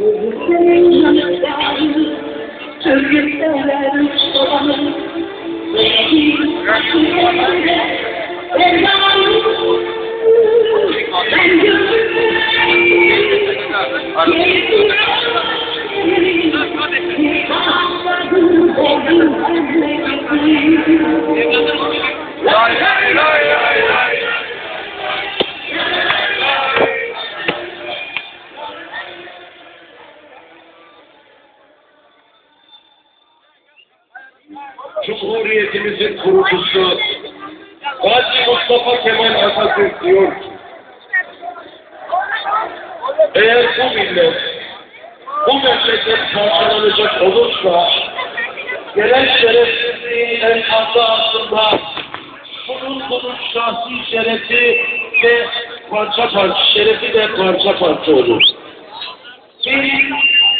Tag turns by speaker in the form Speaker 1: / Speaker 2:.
Speaker 1: Senin
Speaker 2: yanından Çözgütler sobanın Ve bir
Speaker 3: Cumhuriyetimizin kurucusu Gazi Mustafa Kemal Atatürk diyor ki, eğer bu millet, bu memleket parçalanacak olursa, gelen şerefsizliğin enkazı altında bunun bunun şahsi şerefi ve parça parça, şerefi de parça parça olur. Biz